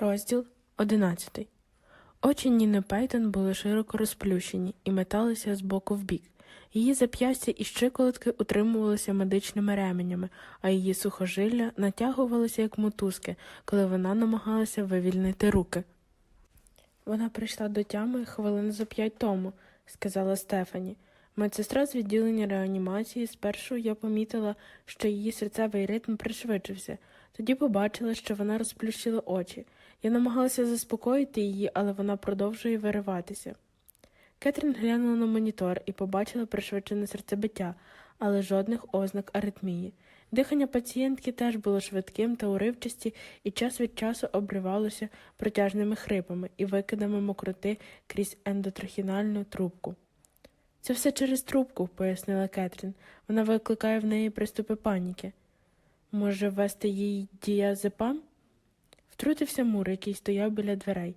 Розділ одинадцятий. Очі Ніни Пейтон були широко розплющені і металися з боку в бік. Її зап'ястя і щиколотки утримувалися медичними ременями, а її сухожилля натягувалися як мотузки, коли вона намагалася вивільнити руки. Вона прийшла до тями хвилин за п'ять тому, сказала Стефані. Медсестра з відділення реанімації спершу я помітила, що її серцевий ритм пришвидшився. Тоді побачила, що вона розплющила очі. Я намагалася заспокоїти її, але вона продовжує вириватися. Кетрін глянула на монітор і побачила пришвидшене серцебиття, але жодних ознак аритмії. Дихання пацієнтки теж було швидким та уривчасті і час від часу обривалося протяжними хрипами і викидами мокроти крізь ендотрахінальну трубку. Це все через трубку, пояснила Кетрін. Вона викликає в неї приступи паніки. Може, ввести їй діазепам? Втрутився Мур, який стояв біля дверей.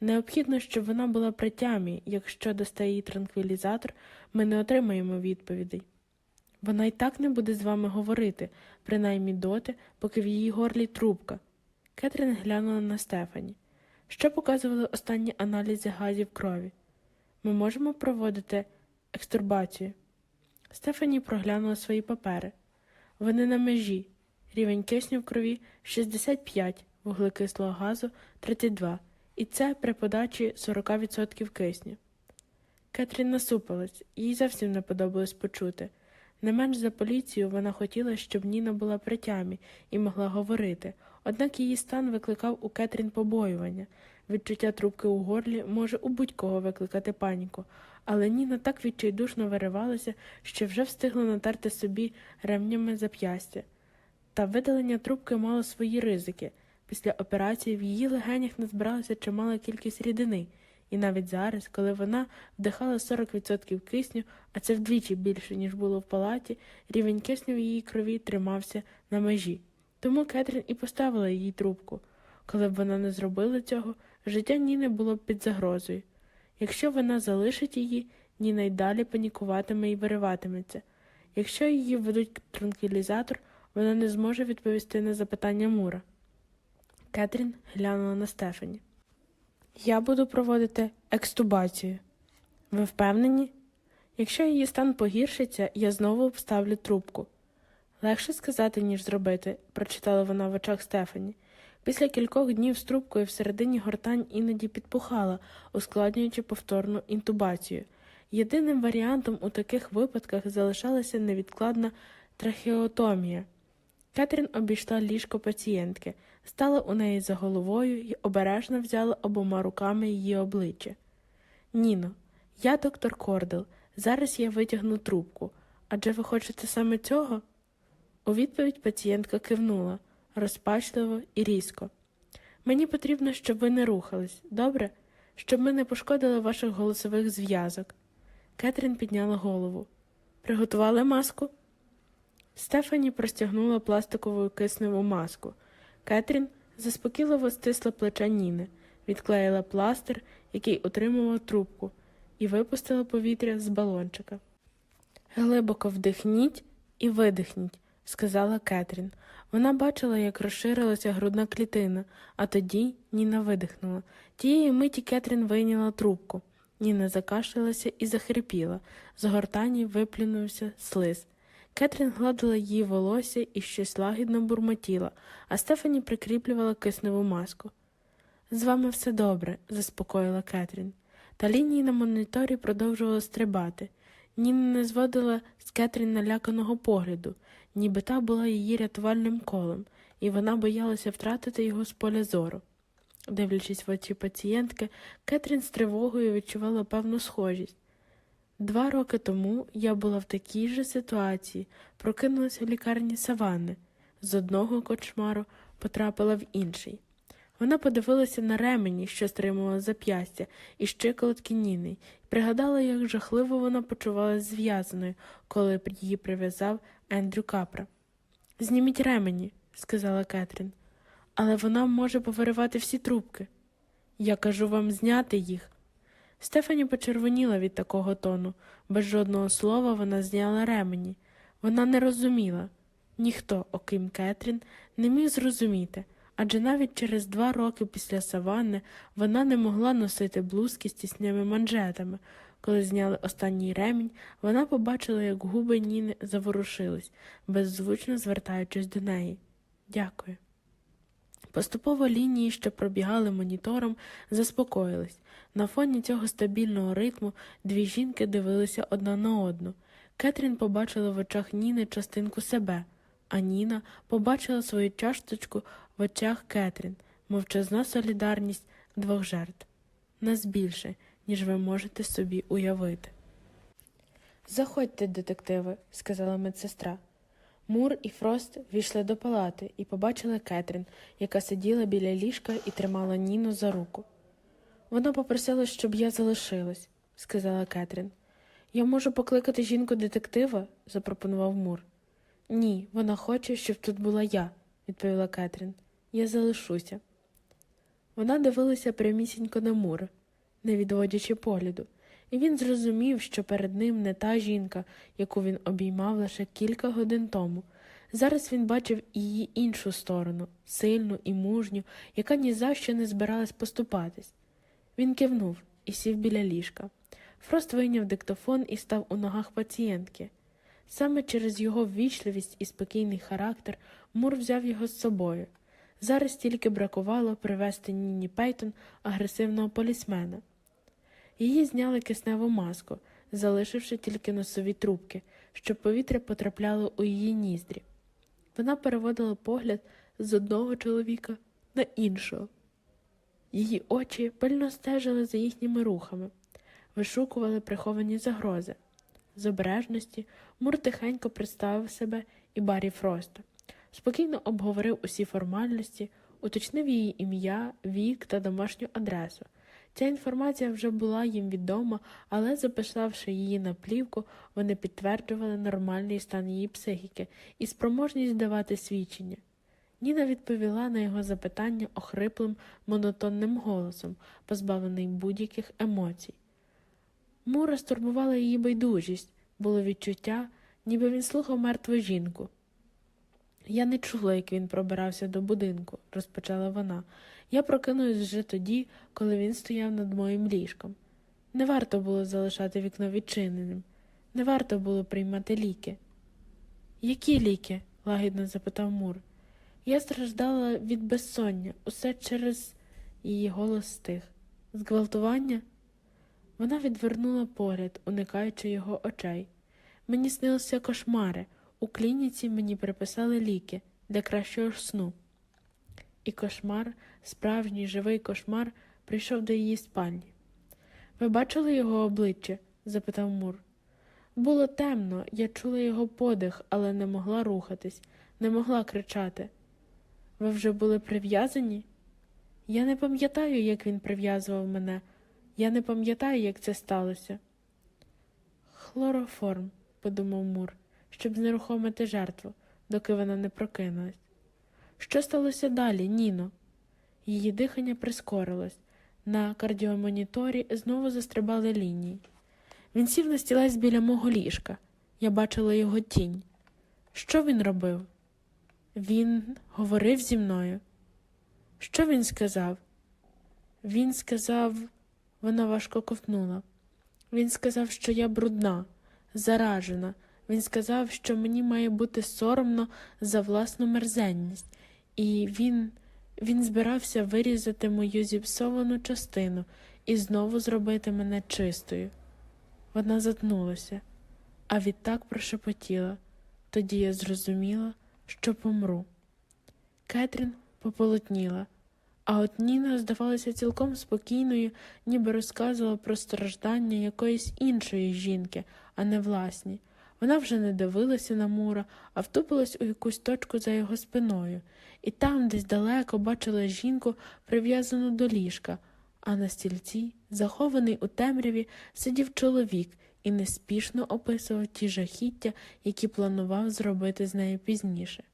Необхідно, щоб вона була при тямі. Якщо дасте їй транквілізатор, ми не отримаємо відповідей. Вона й так не буде з вами говорити, принаймні доти, поки в її горлі трубка. Кетрін глянула на Стефані. Що показували останні аналізи газів крові? Ми можемо проводити екстурбацію. Стефані проглянула свої папери. Вони на межі. Рівень кисню в крові 65, вуглекислого газу 32, і це при подачі 40% кисню. Кетрін насупилась, їй зовсім не подобалось почути. Не менш за поліцію вона хотіла, щоб Ніна була при тямі і могла говорити, однак її стан викликав у Кетрін побоювання. Відчуття трубки у горлі може у будь-кого викликати паніку, але Ніна так відчайдушно виривалася, що вже встигла натерти собі ремнями зап'ястя. Та видалення трубки мало свої ризики. Після операції в її легенях назбиралася чимала кількість рідини, і навіть зараз, коли вона вдихала 40% кисню, а це вдвічі більше, ніж було в палаті, рівень кисню в її крові тримався на межі. Тому Кетрін і поставила їй трубку. Коли б вона не зробила цього, життя Ніни було б під загрозою. Якщо вона залишить її, Ніна й далі панікуватиме і вириватиметься. Якщо її введуть транквілізатор, вона не зможе відповісти на запитання Мура. Кетрін глянула на Стефані. Я буду проводити екстубацію. Ви впевнені? Якщо її стан погіршиться, я знову обставлю трубку. Легше сказати, ніж зробити, прочитала вона в очах Стефані. Після кількох днів з трубкою всередині гортань іноді підпухала, ускладнюючи повторну інтубацію. Єдиним варіантом у таких випадках залишалася невідкладна трахеотомія. Кетрін обійшла ліжко пацієнтки, стала у неї за головою і обережно взяла обома руками її обличчя. Ніно, я доктор Кордел. Зараз я витягну трубку. Адже ви хочете саме цього? У відповідь пацієнтка кивнула розпачливо і різко. Мені потрібно, щоб ви не рухались, добре? Щоб ми не пошкодили ваших голосових зв'язок. Кетрін підняла голову. Приготували маску? Стефані простягнула пластикову кисневу маску. Кетрін заспокійливо стисла плече Ніни, відклеїла пластир, який утримував трубку, і випустила повітря з балончика. Глибоко вдихніть і видихніть, сказала Кетрін. Вона бачила, як розширилася грудна клітина, а тоді Ніна видихнула. Тієї миті Кетрін вийняла трубку. Ніна закашлялася і захрипіла. З гортані виплюнувся слиз. Кетрін гладила її волосся і щось лагідно бурмотіла, а Стефані прикріплювала кисневу маску. З вами все добре, заспокоїла Кетрін. Та лінії на моніторі продовжували стрибати. Ніна не зводила з Кетрін наляканого погляду, ніби та була її рятувальним колом, і вона боялася втратити його з поля зору. Дивлячись в очі пацієнтки, Кетрін з тривогою відчувала певну схожість. Два роки тому я була в такій же ситуації, прокинулася в лікарні Саванни. З одного кочмару потрапила в інший. Вона подивилася на ремені, що стримувала зап'ястя, і щиколотки Ніни, і пригадала, як жахливо вона почувалася зв'язаною, коли її прив'язав Ендрю Капра. Зніміть ремені, сказала Кетрін, але вона може повиривати всі трубки. Я кажу вам зняти їх. Стефані почервоніла від такого тону. Без жодного слова вона зняла ремені. Вона не розуміла. Ніхто, окрім Кетрін, не міг зрозуміти, Адже навіть через два роки після саванни вона не могла носити блузки з тісними манжетами. Коли зняли останній ремінь, вона побачила, як губи Ніни заворушились, беззвучно звертаючись до неї. Дякую. Поступово лінії, що пробігали монітором, заспокоїлись. На фоні цього стабільного ритму дві жінки дивилися одна на одну. Кетрін побачила в очах Ніни частинку себе, а Ніна побачила свою часточку в очах Кетрін, мовчазна солідарність двох жертв. Нас більше, ніж ви можете собі уявити. Заходьте, детективи, сказала медсестра. Мур і Фрост війшли до палати і побачили Кетрін, яка сиділа біля ліжка і тримала Ніну за руку. Вона попросила, щоб я залишилась, сказала Кетрін. Я можу покликати жінку детектива? запропонував Мур. Ні, вона хоче, щоб тут була я, відповіла Кетрін. Я залишуся. Вона дивилася прямісінько на Мура, не відводячи погляду, і він зрозумів, що перед ним не та жінка, яку він обіймав лише кілька годин тому. Зараз він бачив її іншу сторону, сильну і мужню, яка ні за що не збиралась поступатись. Він кивнув і сів біля ліжка. Фрост вийняв диктофон і став у ногах пацієнтки. Саме через його ввічливість і спокійний характер Мур взяв його з собою. Зараз тільки бракувало привезти Ніні Пейтон агресивного полісмена. Її зняли кисневу маску, залишивши тільки носові трубки, щоб повітря потрапляло у її ніздрі. Вона переводила погляд з одного чоловіка на іншого. Її очі пильно стежили за їхніми рухами, вишукували приховані загрози. З обережності Мур тихенько представив себе і Барі Фроста, спокійно обговорив усі формальності, уточнив її ім'я, вік та домашню адресу. Ця інформація вже була їм відома, але, записавши її на плівку, вони підтверджували нормальний стан її психіки і спроможність давати свідчення. Ніна відповіла на його запитання охриплим, монотонним голосом, позбавлений будь-яких емоцій. Мура стурбувала її байдужість, було відчуття, ніби він слухав мертву жінку. Я не чула, як він пробирався до будинку, розпочала вона. Я прокинулась вже тоді, коли він стояв над моїм ліжком. Не варто було залишати вікно відчиненим, не варто було приймати ліки. Які ліки? лагідно запитав Мур. Я страждала від безсоння, усе через її голос стих. Зґвалтування? Вона відвернула погляд, уникаючи його очей. Мені снилися кошмари. У клініці мені приписали ліки для кращого сну. І кошмар, справжній живий кошмар, прийшов до її спальні. Ви бачили його обличчя? запитав Мур. Було темно, я чула його подих, але не могла рухатись, не могла кричати. Ви вже були прив'язані? Я не пам'ятаю, як він прив'язував мене. Я не пам'ятаю, як це сталося. Хлороформ, подумав Мур, щоб знерухомити жертву, доки вона не прокинулась. Що сталося далі, Ніно? Її дихання прискорилось. На кардіомоніторі знову застрибали лінії. Він сів на стілець біля мого ліжка. Я бачила його тінь. Що він робив? Він говорив зі мною. Що він сказав? Він сказав, вона важко ковтнула. Він сказав, що я брудна, заражена. Він сказав, що мені має бути соромно за власну мерзенність, і він, він збирався вирізати мою зіпсовану частину і знову зробити мене чистою. Вона затнулася, а відтак прошепотіла. Тоді я зрозуміла, що помру. Кетрін пополотніла, а от Ніна здавалася цілком спокійною, ніби розказувала про страждання якоїсь іншої жінки, а не власні. Вона вже не дивилася на Мура, а втупилась у якусь точку за його спиною, і там, десь далеко, бачила жінку, прив'язану до ліжка, а на стільці, захований у темряві, сидів чоловік і неспішно описував ті жахіття, які планував зробити з нею пізніше.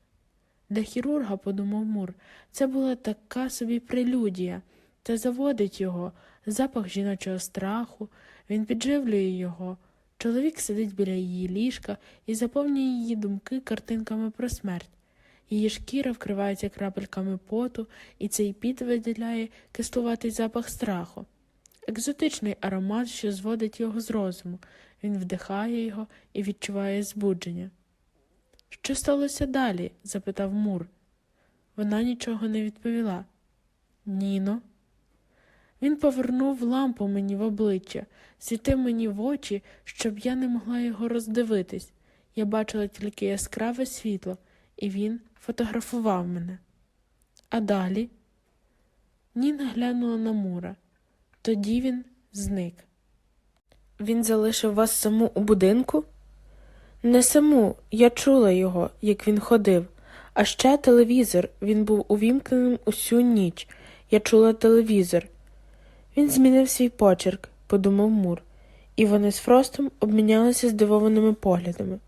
Для хірурга, подумав Мур, це була така собі прелюдія, та заводить його, запах жіночого страху, він підживлює його. Чоловік сидить біля її ліжка і заповнює її думки картинками про смерть. Її шкіра вкривається крапельками поту, і цей піт виділяє кислуватий запах страху. Екзотичний аромат, що зводить його з розуму. Він вдихає його і відчуває збудження. Що сталося далі? запитав Мур. Вона нічого не відповіла. Ніно. Він повернув лампу мені в обличчя, світив мені в очі, щоб я не могла його роздивитись. Я бачила тільки яскраве світло, і він фотографував мене. А далі Ніна глянула на Мура. Тоді він зник. Він залишив вас саму у будинку? Не саму, я чула його, як він ходив. А ще телевізор. Він був увімкненим усю ніч. Я чула телевізор. Він змінив свій почерк, подумав Мур, і вони з Фростом обмінялися здивованими поглядами.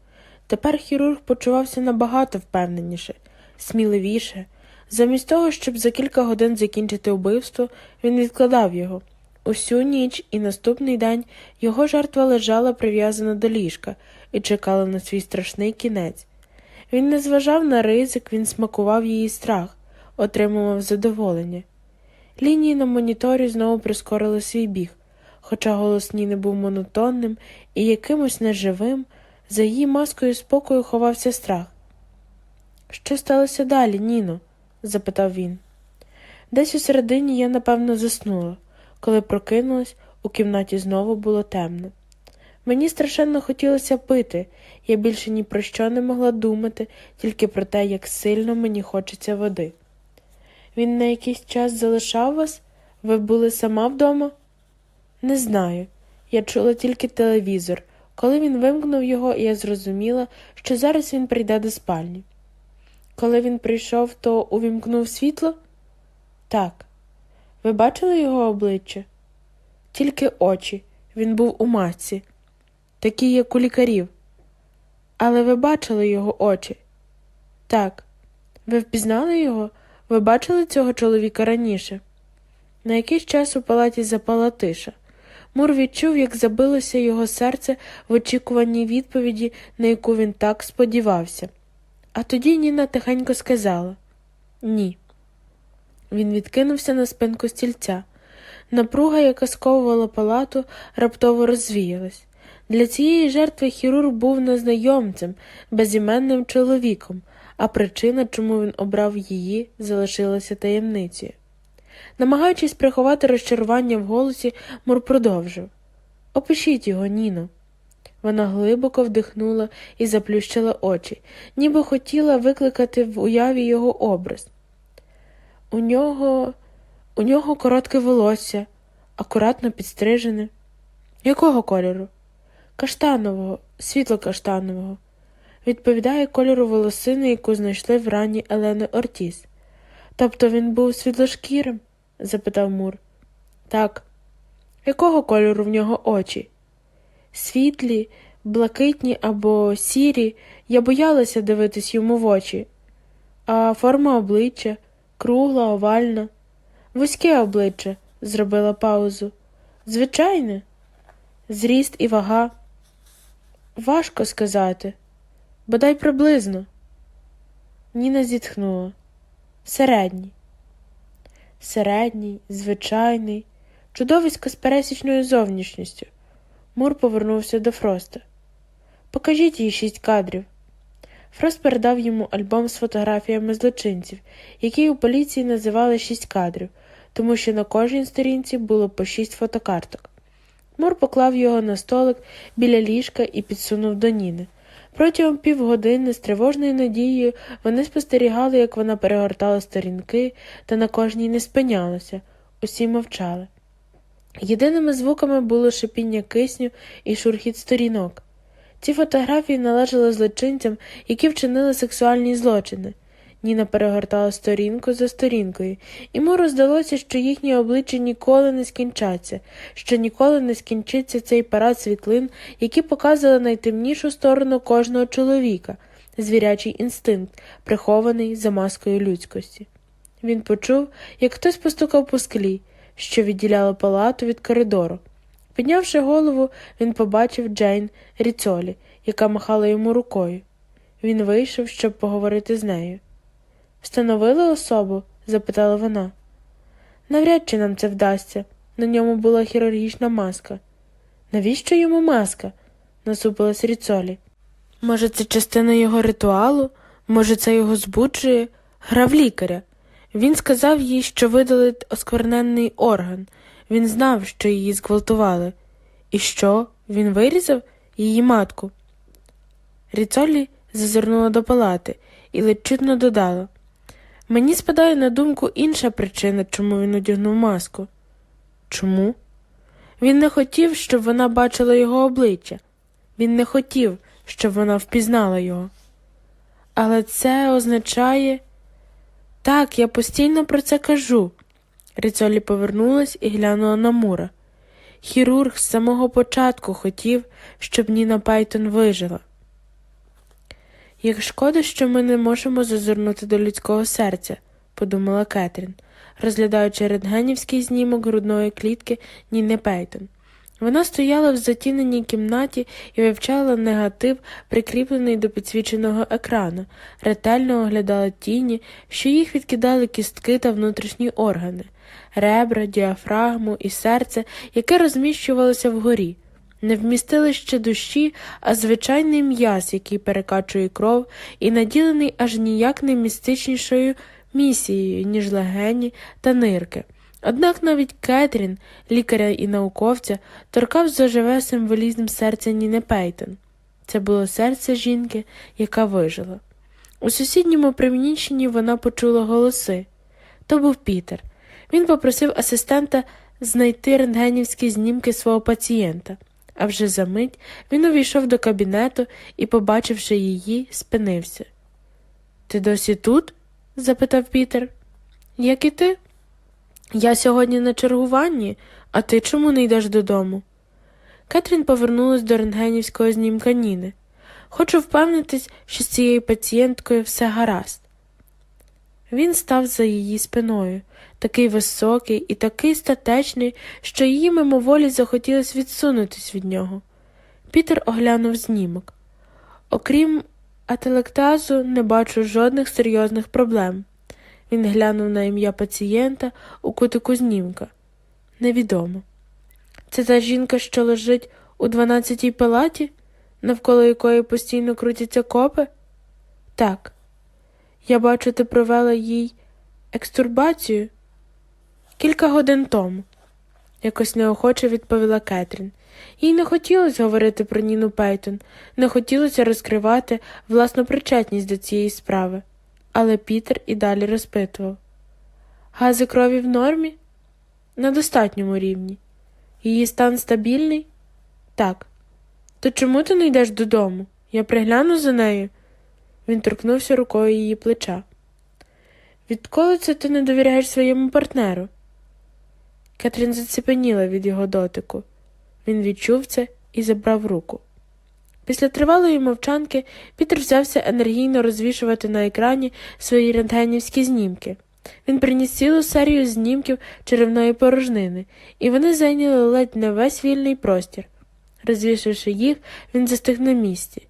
Тепер хірург почувався набагато впевненіше, сміливіше. Замість того, щоб за кілька годин закінчити вбивство, він відкладав його. Усю ніч і наступний день його жертва лежала прив'язана до ліжка і чекала на свій страшний кінець. Він не зважав на ризик, він смакував її страх, отримував задоволення. Лінії на моніторі знову прискорили свій біг, хоча голос Ніни був монотонним і якимось неживим, за її маскою спокою ховався страх. Що сталося далі, Ніно? запитав він. Десь у середині я, напевно, заснула. Коли прокинулась, у кімнаті знову було темно. Мені страшенно хотілося пити, я більше ні про що не могла думати, тільки про те, як сильно мені хочеться води. Він на якийсь час залишав вас? Ви були сама вдома? Не знаю. Я чула тільки телевізор. Коли він вимкнув його, я зрозуміла, що зараз він прийде до спальні. Коли він прийшов, то увімкнув світло? Так. Ви бачили його обличчя? Тільки очі. Він був у масці, такі, як у лікарів. Але ви бачили його очі? Так. Ви впізнали його? Ви бачили цього чоловіка раніше? На якийсь час у палаті запала тиша. Мур відчув, як забилося його серце в очікуванні відповіді, на яку він так сподівався. А тоді Ніна тихенько сказала Ні. Він відкинувся на спинку стільця. Напруга, яка сковувала палату, раптово розвіялась. Для цієї жертви хірург був незнайомцем, безіменним чоловіком, а причина, чому він обрав її, залишилася таємницею. Намагаючись приховати розчарування в голосі, Мур продовжив Опишіть його, Ніно. Вона глибоко вдихнула і заплющила очі, ніби хотіла викликати в уяві його образ. У нього у нього коротке волосся, акуратно підстрижене. Якого кольору? Каштанового, світло каштанового. Відповідає кольору волосини, яку знайшли в рані Елени Ортіс. Тобто він був світлошкірим? запитав Мур. Так. Якого кольору в нього очі? Світлі, блакитні або сірі, я боялася дивитись йому в очі, а форма обличчя кругла, овальна. Вузьке обличчя, зробила паузу. Звичайне, зріст і вага. Важко сказати, бодай приблизно. Ніна зітхнула. Середній. Середній, звичайний, чудовисько з пересічною зовнішністю. Мур повернувся до Фроста. Покажіть їй шість кадрів. Фрост передав йому альбом з фотографіями злочинців, який у поліції називали шість кадрів, тому що на кожній сторінці було по шість фотокарток. Мур поклав його на столик біля ліжка і підсунув до Ніни. Протягом півгодини з тривожною надією вони спостерігали, як вона перегортала сторінки та на кожній не спинялася. Усі мовчали. Єдиними звуками було шипіння кисню і шурхіт сторінок. Ці фотографії належали злочинцям, які вчинили сексуальні злочини. Ніна перегортала сторінку за сторінкою, йому роздалося, що їхні обличчя ніколи не скінчаться, що ніколи не скінчиться цей парад світлин, які показували найтемнішу сторону кожного чоловіка, звірячий інстинкт, прихований за маскою людськості. Він почув, як хтось постукав по склі, що відділяло палату від коридору. Піднявши голову, він побачив Джейн Ріцолі, яка махала йому рукою. Він вийшов, щоб поговорити з нею. Встановили особу? запитала вона. Навряд чи нам це вдасться. На ньому була хірургічна маска. Навіщо йому маска? насупилась Ріцолі. Може, це частина його ритуалу? Може, це його збуджує? Грав лікаря. Він сказав їй, що видалить оскверненний орган. Він знав, що її зґвалтували. І що? Він вирізав її матку. Ріцолі зазирнула до палати і ледь чутно додала. Мені спадає на думку інша причина, чому він одягнув маску. Чому? Він не хотів, щоб вона бачила його обличчя. Він не хотів, щоб вона впізнала його. Але це означає. Так, я постійно про це кажу. Ріцолі повернулась і глянула на Мура. Хірург з самого початку хотів, щоб Ніна Пайтон вижила. Як шкода, що ми не можемо зазирнути до людського серця, подумала Кетрін, розглядаючи рентгенівський знімок грудної клітки Ніни Пейтон. Вона стояла в затіненій кімнаті і вивчала негатив, прикріплений до підсвіченого екрану, ретельно оглядала тіні, що їх відкидали кістки та внутрішні органи, ребра, діафрагму і серце, яке розміщувалося вгорі. Не вмістилище душі, а звичайний м'яз, який перекачує кров, і наділений аж ніяк не містичнішою місією, ніж легені та нирки. Однак навіть Кетрін, лікаря і науковця, торкав заживе символізм серця Ніни Пейтон. Це було серце жінки, яка вижила. У сусідньому приміщенні вона почула голоси. То був Пітер. Він попросив асистента знайти рентгенівські знімки свого пацієнта. А вже за мить він увійшов до кабінету і, побачивши її, спинився. Ти досі тут? запитав Пітер. Як і ти? Я сьогодні на чергуванні, а ти чому не йдеш додому? Кетрін повернулась до рентгенівського знімка Ніни. Хочу впевнитись, що з цією пацієнткою все гаразд. Він став за її спиною, такий високий і такий статечний, що її мимоволі захотілося відсунутись від нього. Пітер оглянув знімок. Окрім ателектазу, не бачу жодних серйозних проблем. Він глянув на ім'я пацієнта у кутику знімка. Невідомо. Це та жінка, що лежить у дванадцятій палаті, навколо якої постійно крутяться копи? Так. Я бачу, ти провела їй екстурбацію кілька годин тому, якось неохоче відповіла Кетрін. Їй не хотілося говорити про Ніну Пейтон, не хотілося розкривати власну причетність до цієї справи. Але Пітер і далі розпитував Гази крові в нормі? На достатньому рівні. Її стан стабільний? Так. То чому ти не йдеш додому? Я пригляну за нею. Він торкнувся рукою її плеча. Відколи це ти не довіряєш своєму партнеру? Кетрін заціпеніла від його дотику. Він відчув це і забрав руку. Після тривалої мовчанки Пітер взявся енергійно розвішувати на екрані свої рентгенівські знімки. Він приніс цілу серію знімків черевної порожнини, і вони зайняли ледь не весь вільний простір. Розвішивши їх, він застиг на місці.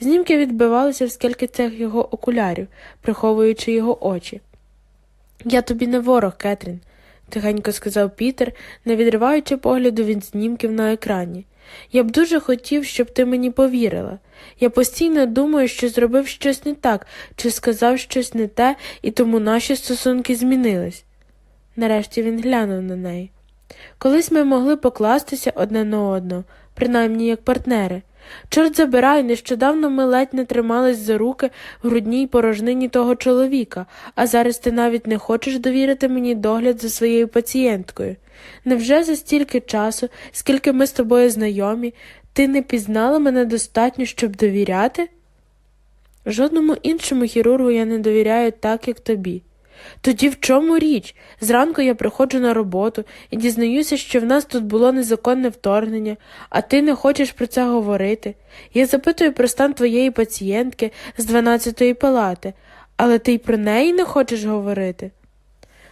Знімки відбивалися в скелькицях його окулярів, приховуючи його очі. Я тобі не ворог, Кетрін, тихенько сказав Пітер, не відриваючи погляду від знімків на екрані. Я б дуже хотів, щоб ти мені повірила. Я постійно думаю, що зробив щось не так, чи сказав щось не те, і тому наші стосунки змінились. Нарешті він глянув на неї. Колись ми могли покластися одне на одного, принаймні як партнери. Чорт забирай, нещодавно ми ледь не тримались за руки в грудній порожнині того чоловіка, а зараз ти навіть не хочеш довірити мені догляд за своєю пацієнткою. Невже за стільки часу, скільки ми з тобою знайомі, ти не пізнала мене достатньо, щоб довіряти? Жодному іншому хірургу я не довіряю так, як тобі. Тоді в чому річ? Зранку я приходжу на роботу і дізнаюся, що в нас тут було незаконне вторгнення, а ти не хочеш про це говорити. Я запитую про стан твоєї пацієнтки з 12-ї палати, але ти й про неї не хочеш говорити.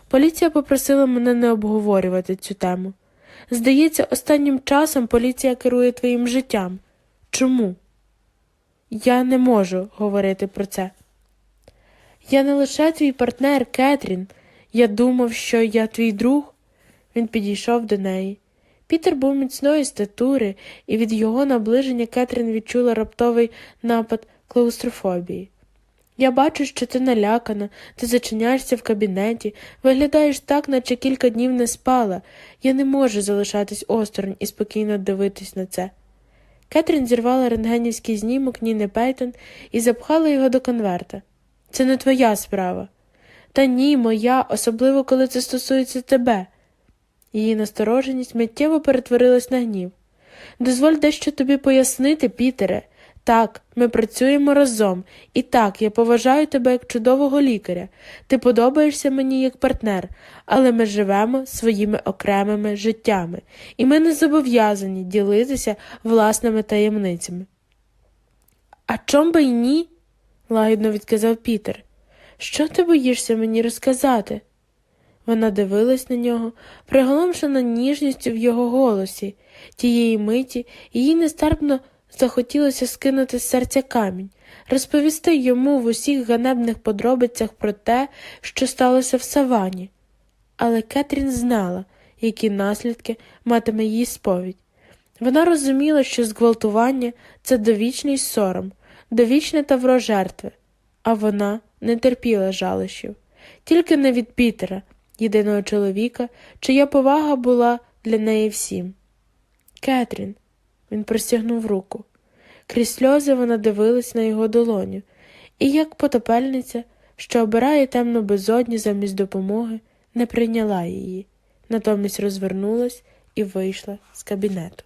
Поліція попросила мене не обговорювати цю тему. Здається, останнім часом поліція керує твоїм життям. Чому? Я не можу говорити про це. Я не лише твій партнер, Кетрін. Я думав, що я твій друг. Він підійшов до неї. Пітер був міцної статури, і від його наближення Кетрін відчула раптовий напад клаустрофобії. Я бачу, що ти налякана, ти зачиняєшся в кабінеті, виглядаєш так, наче кілька днів не спала. Я не можу залишатись осторонь і спокійно дивитись на це. Кетрін зірвала рентгенівський знімок Ніни Пейтон і запхала його до конверта. Це не твоя справа. Та ні, моя, особливо коли це стосується тебе. Її настороженість миттєво перетворилась на гнів. Дозволь дещо тобі пояснити, Пітере. Так, ми працюємо разом, і так, я поважаю тебе як чудового лікаря. Ти подобаєшся мені як партнер, але ми живемо своїми окремими життями, і ми не зобов'язані ділитися власними таємницями. А чом би й ні? Лагідно відказав Пітер. Що ти боїшся мені розказати? Вона дивилась на нього, приголомшена ніжністю в його голосі. Тієї миті їй нестерпно захотілося скинути з серця камінь, розповісти йому в усіх ганебних подробицях про те, що сталося в савані. Але Кетрін знала, які наслідки матиме її сповідь. Вона розуміла, що зґвалтування це довічний сором, довічне тавро жертви, а вона не терпіла жалощів, тільки не від Пітера, єдиного чоловіка, чия повага була для неї всім. Кетрін, він простягнув руку. Крізь сльози вона дивилась на його долоню, і, як потопельниця, що обирає темну безодню замість допомоги, не прийняла її, натомість розвернулась і вийшла з кабінету.